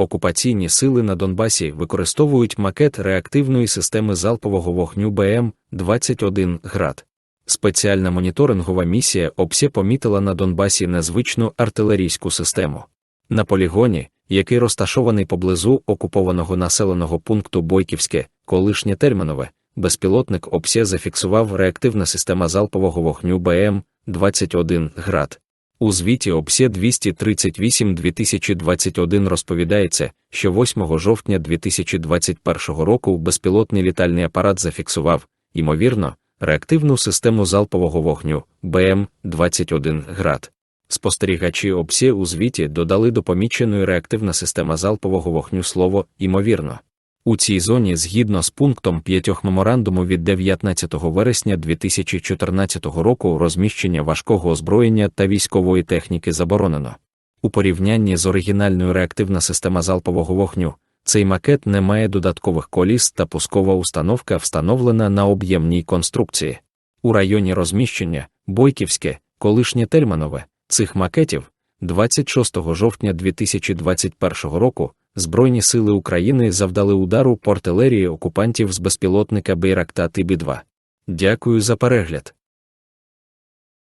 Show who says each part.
Speaker 1: Окупаційні сили на Донбасі використовують макет реактивної системи залпового вогню БМ-21 ГРАД. Спеціальна моніторингова місія ОПСЄ помітила на Донбасі незвичну артилерійську систему. На полігоні, який розташований поблизу окупованого населеного пункту Бойківське, колишнє Термінове, безпілотник ОПСЄ зафіксував реактивна система залпового вогню БМ-21 ГРАД. У звіті ОПСЄ 238-2021 розповідається, що 8 жовтня 2021 року безпілотний літальний апарат зафіксував, ймовірно, реактивну систему залпового вогню БМ-21 ГРАД. Спостерігачі ОПСЄ у звіті додали до поміченої реактивна система залпового вогню слово ймовірно. У цій зоні, згідно з пунктом 5 меморандуму від 19 вересня 2014 року, розміщення важкого озброєння та військової техніки заборонено. У порівнянні з оригінальною реактивна система залпового вогню, цей макет не має додаткових коліс та пускова установка встановлена на об'ємній конструкції. У районі розміщення Бойківське, колишнє Тельманове, цих макетів 26 жовтня 2021 року Збройні сили України завдали удару по артилерії окупантів з безпілотника Бейракта Тибі-2. Дякую за перегляд.